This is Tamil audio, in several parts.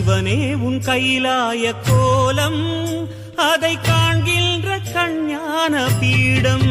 இவனே உன் கைலாய கோலம் அதை காண்கின்ற கண்ஞான பீடம்.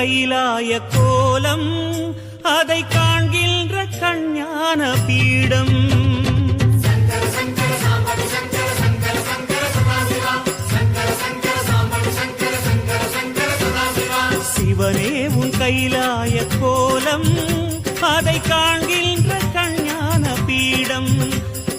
கைலாய கோலம் அதை காண்கின்ற கஞ்ஞான பீடம். சிவனே உன் கைலாய கோலம் அதை காண்கின்ற கஞ்ஞான பீடம்.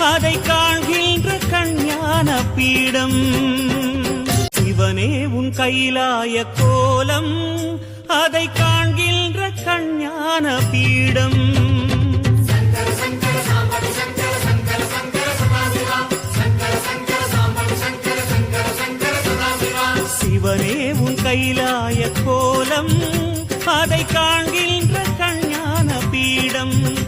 அதை காண்கின்ற கஞ்ஞான பீடம். சிவனே உன் கைலாய கோலம். அதை காண்கின்ற கஞ்ஞான பீடம். சிவனே உன் கைலாய கோலம். அதை காண்கின்ற கஞ்ஞான பீடம்.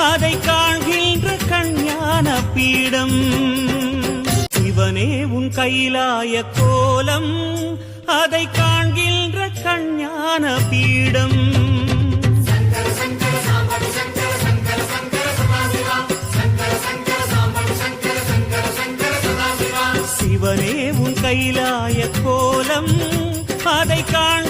அதை காண்கின்ற கஞ்ஞான பீடம். சிவனே உன் கைலாய கோலம். அதை காண்கின்ற கஞ்ஞான பீடம். சிவனே உன் கைலாய கோலம். அதை காண்கின்ற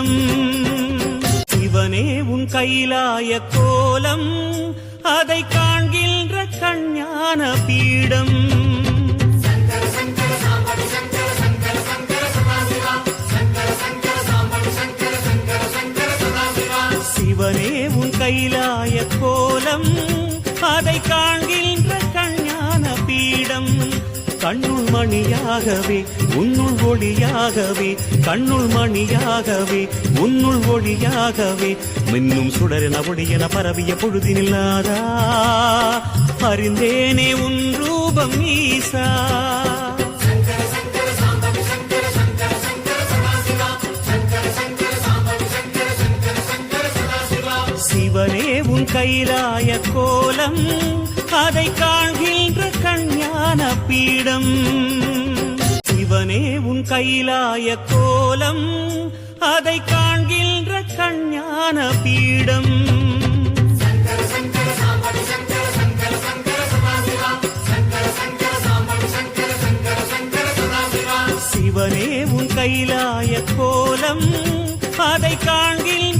கோலம். சிவனே உன் கைலாய கோலம். அதை காண்கின்ற கஞ்ஞான பீடம். சிவனே உன் கைலாய கோலம். அதை காண்கின்ற கஞ்ஞான பீடம். கண்ணுள் மணியாகவே உன்னுள் ஒளியாகவே கண்ணுள் மணியாகவே உன்னுள் ஒளியாகவே மின்னும் சுடரென ஒளியென பரவிய பொழுதினில்லாதா அறிந்தேனே உன் ரூபம் ஈசா. சிவனே உன் கைலாய கோலம் அதை காண்கின்ற கஞ்ஞான பீடம். சிவனே உன் கைலாய கோலம். அதை காண்கின்ற கஞ்ஞான பீடம். சிவனே உன் கைலாய கோலம். அதை காண்கின்ற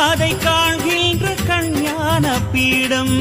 அதை காண்கின்ற கஞ்ஞான பீடம்